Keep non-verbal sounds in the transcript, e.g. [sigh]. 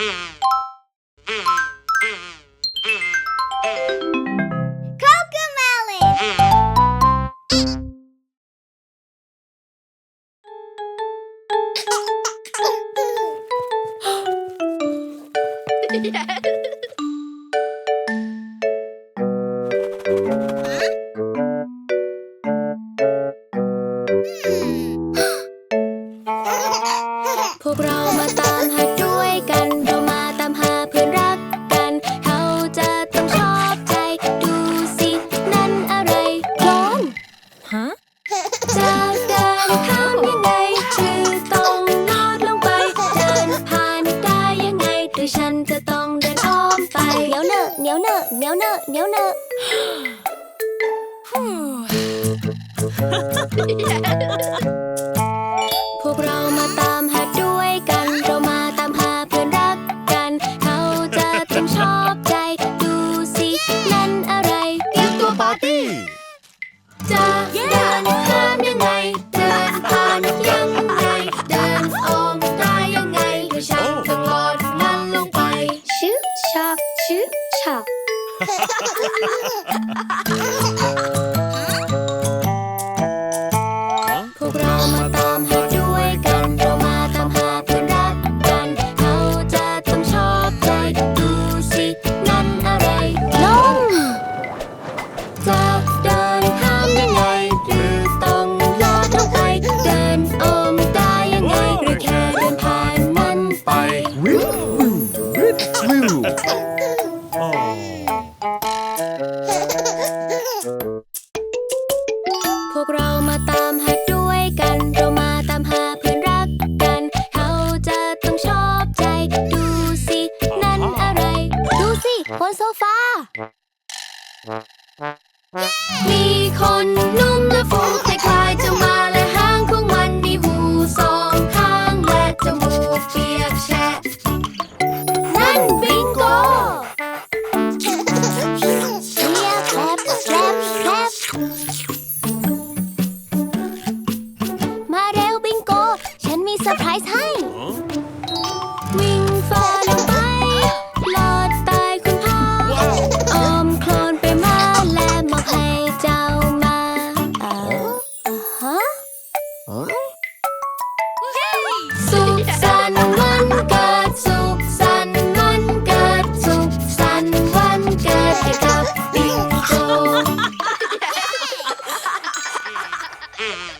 [laughs] Hmm. ันจะต้องเดินอ้อมไปเหนียวเนอะเหนียวเนอะเหนียวเนอะเหนียวเนอะ Ha ha ha ha! บนโซฟา มีคนนุ่มและฟูคล้ายๆจะมาและหางของมันมีหูสองข้างและจมูกเปียกแฉะนั่นบิงโกเฮียแฉมาเร็วบิงโก ฉันมีเซอร์ไพรส์ให้ Yeah.